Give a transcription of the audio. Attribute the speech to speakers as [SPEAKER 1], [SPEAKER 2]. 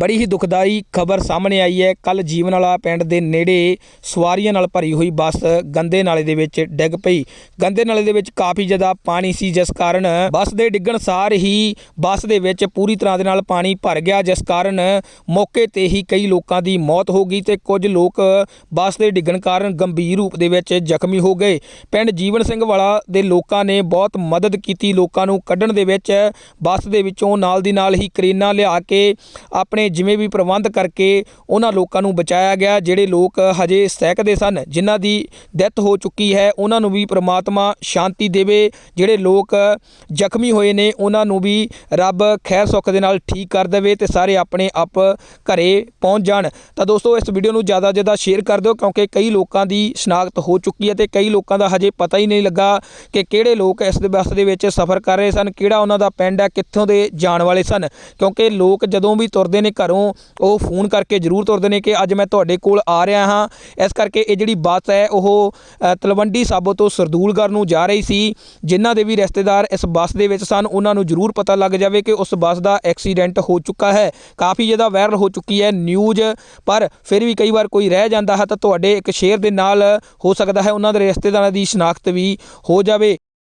[SPEAKER 1] ਬੜੀ ਹੀ ਦੁਖਦਾਈ ਖਬਰ ਸਾਹਮਣੇ ਆਈ ਹੈ। ਕੱਲ ਜੀਵਨ ਵਾਲਾ ਪਿੰਡ ਦੇ ਨੇੜੇ ਸਵਾਰੀਆਂ ਨਾਲ ਭਰੀ ਹੋਈ ਬੱਸ ਗੰਦੇ ਨਾਲੇ ਦੇ ਵਿੱਚ ਡਿੱਗ ਪਈ। ਗੰਦੇ ਨਾਲੇ ਦੇ ਵਿੱਚ ਕਾਫੀ ਜ਼ਿਆਦਾ ਪਾਣੀ ਸੀ, ਜਿਸ ਕਾਰਨ ਬੱਸ ਦੇ ਡਿੱਗਣ ਸਾਰ ਹੀ ਬੱਸ ਦੇ ਵਿੱਚ ਪੂਰੀ ਤਰ੍ਹਾਂ ਦੇ ਨਾਲ ਪਾਣੀ ਭਰ ਗਿਆ, ਜਿਸ ਕਾਰਨ ਮੌਕੇ ਤੇ ਹੀ ਕਈ ਲੋਕਾਂ ਦੀ ਮੌਤ ਹੋ ਗਈ ਤੇ ਕੁਝ ਲੋਕ ਬੱਸ ਦੇ ਡਿੱਗਣ ਕਾਰਨ ਗੰਭੀਰ ਰੂਪ ਦੇ ਵਿੱਚ ਜ਼ਖਮੀ ਹੋ ਗਏ। ਪਿੰਡ ਜੀਵਨ ਸਿੰਘ ਵਾਲਾ ਦੇ ਲੋਕਾਂ ਨੇ ਬਹੁਤ ਮਦਦ ਕੀਤੀ। ਲੋਕਾਂ ਨੂੰ ਕੱਢਣ ਦੇ ਵਿੱਚ ਬੱਸ ਦੇ ਵਿੱਚੋਂ ਨਾਲ ਦੀ ਨਾਲ ਹੀ ਕਰੇਨਾਂ ਲਿਆ ਕੇ ਆਪਣੇ ਜਿਵੇਂ ਵੀ ਪ੍ਰਬੰਧ ਕਰਕੇ ਉਹਨਾਂ ਲੋਕਾਂ ਨੂੰ ਬਚਾਇਆ ਗਿਆ, ਜਿਹੜੇ ਲੋਕ ਹਜੇ ਸਹਿਕਦੇ ਸਨ, ਜਿਨ੍ਹਾਂ ਦੀ ਡੈਥ ਹੋ ਚੁੱਕੀ ਹੈ, ਉਹਨਾਂ ਨੂੰ ਵੀ ਪ੍ਰਮਾਤਮਾ ਸ਼ਾਂਤੀ ਦੇਵੇ। ਜਿਹੜੇ ਲੋਕ ਜ਼ਖਮੀ ਹੋਏ ਨੇ, ਉਹਨਾਂ ਨੂੰ ਵੀ ਰੱਬ ਖੈਰ ਸੁੱਖ ਦੇ ਨਾਲ ਠੀਕ ਕਰ ਦੇਵੇ ਤੇ ਸਾਰੇ ਆਪਣੇ ਆਪ ਘਰੇ ਪਹੁੰਚ ਜਾਣ। ਤਾਂ ਦੋਸਤੋ, ਇਸ ਵੀਡੀਓ ਨੂੰ ਜ਼ਿਆਦਾ ਜ਼ਿਆਦਾ ਸ਼ੇਅਰ ਕਰ ਦਿਓ, ਕਿਉਂਕਿ ਕਈ ਲੋਕਾਂ ਦੀ ਸ਼ਨਾਖਤ ਹੋ ਚੁੱਕੀ ਹੈ ਤੇ ਕਈ ਲੋਕਾਂ ਦਾ ਹਜੇ ਪਤਾ ਹੀ ਨਹੀਂ ਲੱਗਾ ਕਿ ਕਿਹੜੇ ਲੋਕ ਇਸ ਦੇ ਬੱਸ ਦੇ ਵਿੱਚ ਸਫ਼ਰ ਕਰ ਰਹੇ ਸਨ, ਕਿਹੜਾ ਉਹਨਾਂ ਦਾ ਪਿੰਡ ਹੈ, ਕਿੱਥੋਂ ਦੇ ਜਾਣ ਵਾਲੇ ਸਨ। ਕਿਉਂਕਿ ਲੋਕ ਜਦੋਂ ਵੀ ਤੁਰਦੇ ਨੇ ਘਰੋਂ ਉਹ ਫੋਨ ਕਰਕੇ ਜ਼ਰੂਰ ਤੁਰਦੇ ਨੇ ਕਿ ਅੱਜ ਮੈਂ ਤੁਹਾਡੇ ਕੋਲ ਆ ਰਿਹਾ ਹਾਂ। ਇਸ ਕਰਕੇ ਇਹ ਜਿਹੜੀ ਬੱਸ ਹੈ, ਉਹ ਤਲਵੰਡੀ ਸਾਬੋ ਤੋਂ ਸਰਦੂਲਗੜ੍ਹ ਨੂੰ ਜਾ ਰਹੀ ਸੀ। ਜਿਨ੍ਹਾਂ ਦੇ ਵੀ ਰਿਸ਼ਤੇਦਾਰ ਇਸ ਬੱਸ ਦੇ ਵਿੱਚ ਸਨ, ਉਹਨਾਂ ਨੂੰ ਜ਼ਰੂਰ ਪਤਾ ਲੱਗ ਜਾਵੇ ਕਿ ਉਸ ਬੱਸ ਦਾ ਐਕਸੀਡੈਂਟ ਹੋ ਚੁੱਕਾ ਹੈ। ਕਾਫੀ ਜ਼ਿਆਦਾ ਵਾਇਰਲ ਹੋ ਚੁੱਕੀ ਹੈ ਨਿਊਜ਼, ਪਰ ਫਿਰ ਵੀ ਕਈ ਵਾਰ ਕੋਈ ਰਹਿ ਜਾਂਦਾ ਹੈ ਤਾਂ ਤੁਹਾਡੇ ਇੱਕ ਸ਼ੇਅਰ ਦੇ ਨਾਲ ਹੋ ਸਕਦਾ ਹੈ। ਉਹਨਾਂ ਦੇ ਰਿਸ਼ਤੇਦਾਰਾਂ ਦੀ ਸ਼ਨਾਖਤ ਵੀ ਹੋ ਜਾਵੇ।